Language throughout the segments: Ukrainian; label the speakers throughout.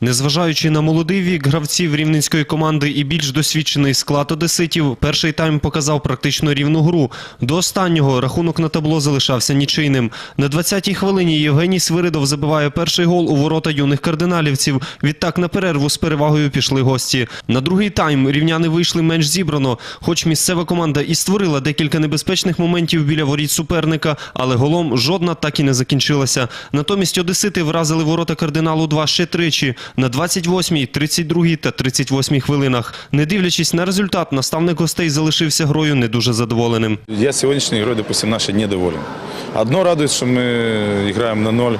Speaker 1: Незважаючи на молодий вік гравців рівненської команди і більш досвідчений склад одеситів, перший тайм показав практично рівну гру. До останнього рахунок на табло залишався нічийним. На 20-й хвилині Євгеній Свиридов забиває перший гол у ворота юних кардиналівців. Відтак на перерву з перевагою пішли гості. На другий тайм рівняни вийшли менш зібрано, хоч місцева команда і створила декілька небезпечних моментів біля воріт суперника, але голом жодна так і не закінчилася. Натомість одесити вразили ворота кардиналу 2 ще тричі на 28-й, 32-й та 38-й хвилинах. Не дивлячись на результат, наставник гостей залишився грою не дуже задоволеним.
Speaker 2: Я сегодняшней игрой, допустим, нашей недоволен. Одно радует, что мы играем на ноль.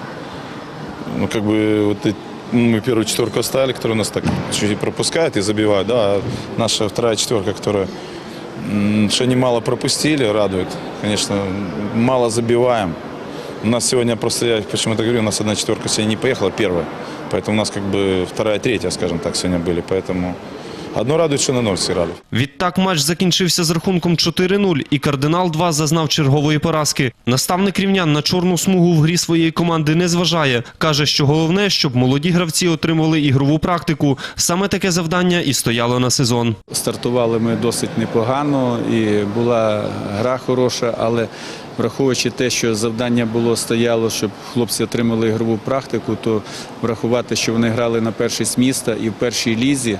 Speaker 2: Ну, как бы, вот и- мы первую четверку оставили, которая нас так чуть-чуть пропускает и забивает. Да, а наша вторая четверка, которая м, что немало пропустили, радует. Конечно, мало забиваем. У нас сегодня просто, я почему-то говорю, у нас одна четверка сегодня не поехала, первая. Поэтому у нас как бы вторая, третья, скажем так, сегодня были. Поэтому одно радует, что на ноль сыграли.
Speaker 1: Відтак матч закінчився з рахунком 4-0, і кардинал 2 зазнав чергової поразки. Наставник рівнян на чорну смугу в грі своєї команди не зважає. Каже, що головне, щоб молоді гравці отримували ігрову практику. Саме таке завдання і стояло на сезон.
Speaker 3: Стартували ми досить непогано і була гра хороша, але враховуючи те, що завдання було стояло, щоб хлопці отримали ігрову практику, то врахувати, що вони грали на перший з міста і в першій лізі,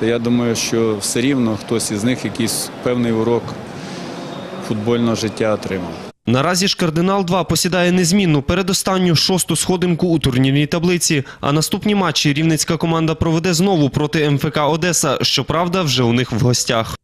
Speaker 3: то я думаю, що все рівно хтось із них якийсь певний урок футбольного життя отримав.
Speaker 1: Наразі ж кардинал 2 посідає незмінну передостанню шосту сходинку у турнірній таблиці. А наступні матчі рівненська команда проведе знову проти МФК Одеса. Щоправда, вже у них в гостях.